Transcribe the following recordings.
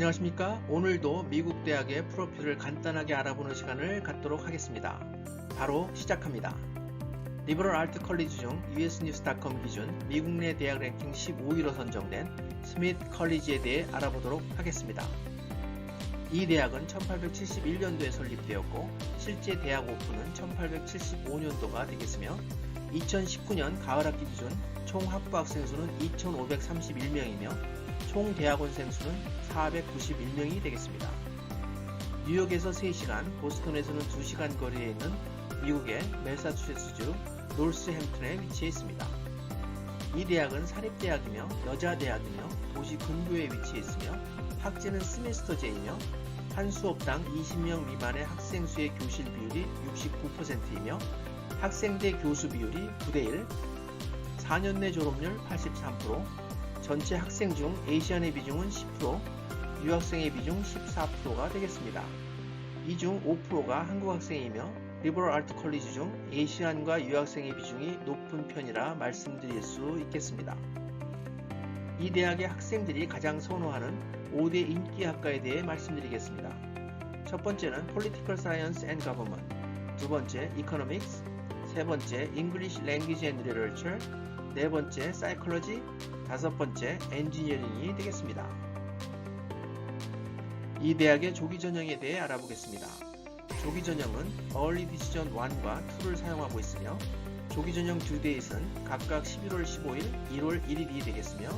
안녕하십니까? 오늘도 미국 대학의 프로필을 간단하게 알아보는 시간을 갖도록 하겠습니다. 바로 시작합니다. 리버럴 아트 컬리지 중 usnews.com 기준 미국 내 대학 랭킹 15위로 선정된 스미트 컬리지에 대해 알아보도록 하겠습니다. 이 대학은 1871년도에 설립되었고 실제 대학 오픈은 1875년도가 되겠으며 2019년 가을학기 기준 총 학부 학생 수는 2,531명이며 총 대학원생 수는 491명이 되겠습니다. 뉴욕에서 3시간, 보스턴에서는 2시간 거리에 있는 미국의 매사추세츠주 노스햄튼에 위치해 있습니다. 이 대학은 사립대학이며 여자대학이며 도시 근교에 위치해 있으며 학제는 스미스터제이며 한 수업당 20명 미만의 학생 수의 교실 비율이 69%이며 학생대 교수 비율이 9대1, 4년 내 졸업률 83%, 전체 학생 중 에이시안의 비중은 10%, 유학생의 비중 14%가 되겠습니다. 이 중 5%가 한국 학생이며 리버럴 아트 컬리지 중 에이시안과 유학생의 비중이 높은 편이라 말씀드릴 수 있겠습니다. 이 대학의 학생들이 가장 선호하는 5대 인기 학과에 대해 말씀드리겠습니다. 첫 번째는 Political Science and Government, 두 번째 Economics, 세 번째 English Language and Literature, 네 번째 Psychology, 다섯 번째 엔지니어링이 되겠습니다. 이 대학의 조기 전형에 대해 알아보겠습니다. 조기 전형은 Early Decision 1과 2를 사용하고 있으며 조기 전형 두 데이트는 각각 11월 15일, 1월 1일이 되겠으며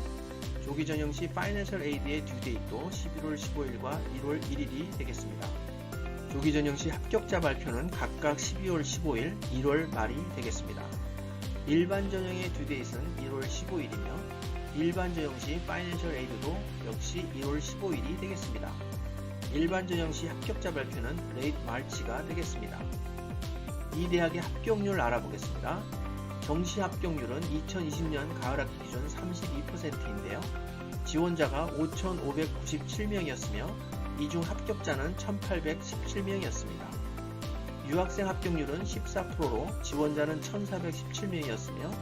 조기 전형 시 Financial Aid의 듀 데이트도 11월 15일과 1월 1일이 되겠습니다. 조기 전형 시 합격자 발표는 각각 12월 15일, 1월 말이 되겠습니다. 일반 전형의 듀 데이트는 1월 15일이며 일반 전형 시 파이낸셜 에이드도 역시 1월 15일이 되겠습니다. 일반 전형 시 합격자 발표는 레이트 마치가 되겠습니다. 이 대학의 합격률 알아보겠습니다. 정시 합격률은 2020년 가을학기 기준 32%인데요. 지원자가 5,597명이었으며 이중 합격자는 1,817명이었습니다. 유학생 합격률은 14%로 지원자는 1,417명이었으며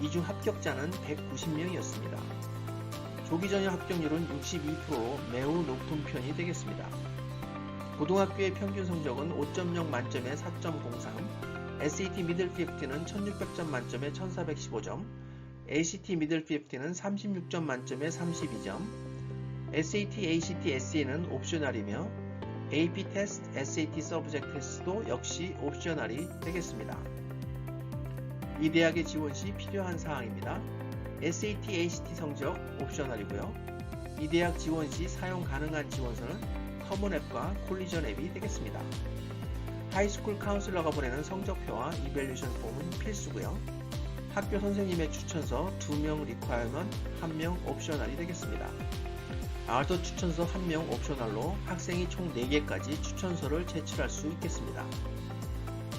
이중 합격자는 190명이었습니다. 조기 전형 합격률은 62%로 매우 높은 편이 되겠습니다. 고등학교의 평균 성적은 5.0 만점에 4.03, SAT 미들 50는 1600점 만점에 1415점, ACT 미들 50는 36점 만점에 32점, SAT, ACT, SA는 옵셔널이며 AP 테스트, SAT 서브젝트 테스트도 역시 옵셔널이 되겠습니다. 이 대학의 지원 시 필요한 사항입니다. SAT, ACT 성적 옵셔널이고요. 이 대학 지원 시 사용 가능한 지원서는 커먼 앱과 콜리전 앱이 되겠습니다. 하이스쿨 카운슬러가 보내는 성적표와 이벨루션 폼은 필수고요. 학교 선생님의 추천서 2명 리콰이먼, 1명 옵셔널이 되겠습니다. 아울터 추천서 1명 옵셔널로 학생이 총 4개까지 추천서를 제출할 수 있겠습니다.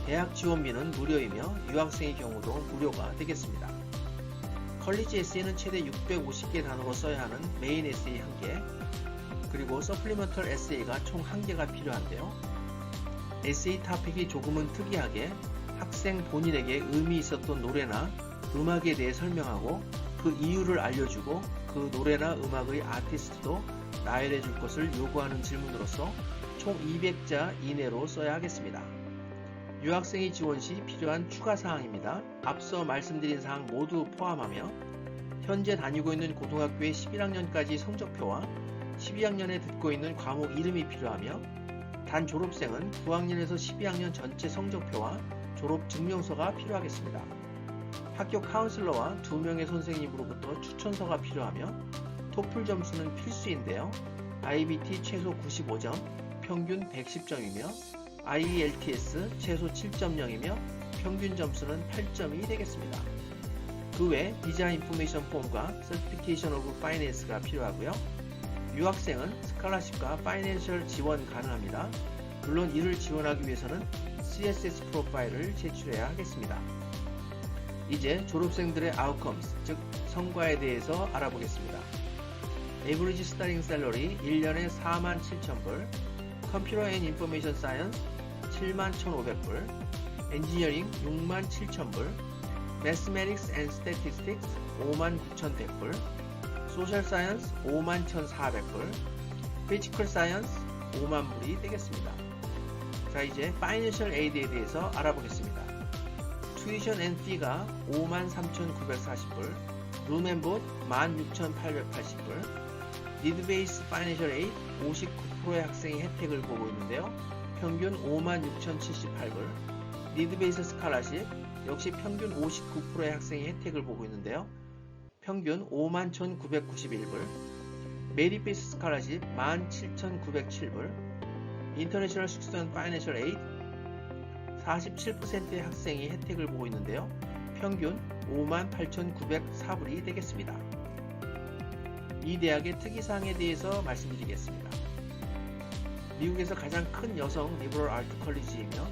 대학 지원비는 무료이며 유학생의 경우도 무료가 되겠습니다. 컬리지 에세이는 최대 650개 단어로 써야 하는 메인 에세이 1개, 그리고 서플리먼털 에세이가 총 1개가 필요한데요. 에세이 타픽이 조금은 특이하게 학생 본인에게 의미 있었던 노래나 음악에 대해 설명하고 그 이유를 알려주고 그 노래나 음악의 아티스트도 나열해 줄 것을 요구하는 질문으로서 총 200자 이내로 써야 하겠습니다. 유학생이 지원 시 필요한 추가 사항입니다. 앞서 말씀드린 사항 모두 포함하며 현재 다니고 있는 고등학교의 11학년까지 성적표와 12학년에 듣고 있는 과목 이름이 필요하며 단 졸업생은 9학년에서 12학년 전체 성적표와 졸업 증명서가 필요하겠습니다. 학교 카운슬러와 2명의 선생님으로부터 추천서가 필요하며 토플 점수는 필수인데요. IBT 최소 95점, 평균 110점이며 IELTS 최소 7.0이며 평균 점수는 8점이 되겠습니다. 그 외 비자 인포메이션 폼과 Certification of Finance가 필요하고요. 유학생은 스칼라십과 파이낸셜 지원 가능합니다. 물론 이를 지원하기 위해서는 CSS 프로파일을 제출해야 하겠습니다. 이제 졸업생들의 outcomes, 즉 성과에 대해서 알아보겠습니다. 에브리지 스타링 셀러리 1년에 4만 7천불, 컴퓨터 앤 인포메이션 사이언스 7만 1,500불, 엔지니어링 6만 7천불, 매스메틱스 앤 스태티스틱스 5만 9,100불, 소셜 사이언스 5만 1,400불, 피지컬 사이언스 5만 불이 되겠습니다. 자 이제 파이낸셜 에이드에 대해서 알아보겠습니다. 튜이션 앤 피가 53,940불, 룸앤봇 16,880불, 니드베이스 파이낸셜 에이드 59%의 학생이 혜택을 보고 있는데요. 평균 56,078불, 니드베이스 스칼라십 역시 평균 59%의 학생이 혜택을 보고 있는데요. 평균 51,991불, 메리베이스 스칼라십 17,907불, 인터내셔널 스튜던트 파이낸셜 에이드 47%의 학생이 혜택을 보고 있는데요. 평균 58,904불이 되겠습니다. 이 대학의 특이사항에 대해서 말씀드리겠습니다. 미국에서 가장 큰 여성 리버럴 아트 컬리지이며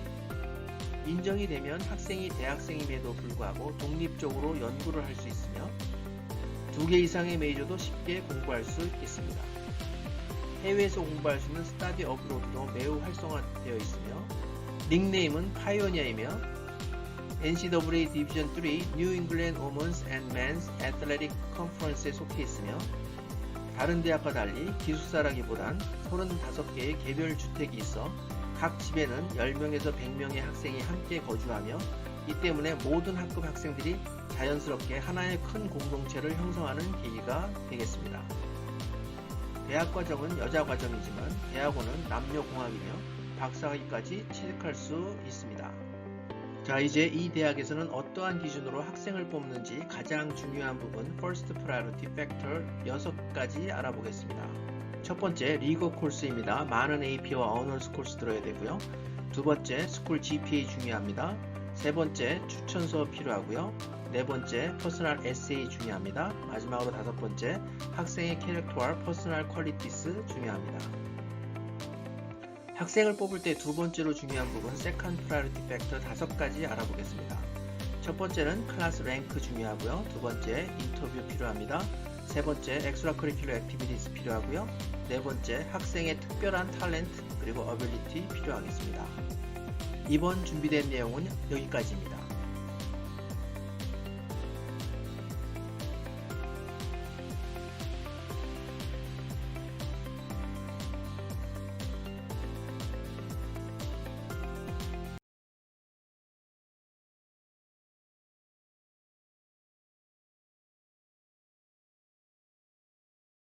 인정이 되면 학생이 대학생임에도 불구하고 독립적으로 연구를 할 수 있으며 두 개 이상의 메이저도 쉽게 공부할 수 있습니다. 해외에서 공부할 수 있는 스타디 어브로드도 매우 활성화되어 있으며 닉네임은 파이오니아이며 NCAA 디비전 3 New England Women's and Men's Athletic Conference에 속해 있으며 다른 대학과 달리 기숙사라기보단 35개의 개별 주택이 있어 각 집에는 10명에서 100명의 학생이 함께 거주하며 이 때문에 모든 학급 학생들이 자연스럽게 하나의 큰 공동체를 형성하는 계기가 되겠습니다. 대학 과정은 여자 과정이지만 대학원은 남녀 공학이며 박사학위까지 취득할 수 있습니다. 자 이제 이 대학에서는 어떠한 기준으로 학생을 뽑는지 가장 중요한 부분 First Priority Factor 6가지 알아보겠습니다. 첫 번째 리거 코र्스입니다. 많은 AP와 어너스 코र्스 들어야 되고요. 두 번째 스쿨 GPA 중요합니다. 세 번째 추천서 필요하고요. 네 번째 퍼스널 에세이 중요합니다. 마지막으로 다섯 번째 학생의 캐릭터와 퍼스널 퀄리티스 중요합니다. 학생을 뽑을 때 두 번째로 중요한 부분 세컨 프라이어티 팩터 다섯 가지 알아보겠습니다. 첫 번째는 클래스 랭크 중요하고요. 두 번째 인터뷰 필요합니다. 세 번째 엑스트라 커리큘러 액티비티스 필요하고요. 네 번째 학생의 특별한 탤런트 그리고 어빌리티 필요하겠습니다. 이번 준비된 내용은 여기까지입니다.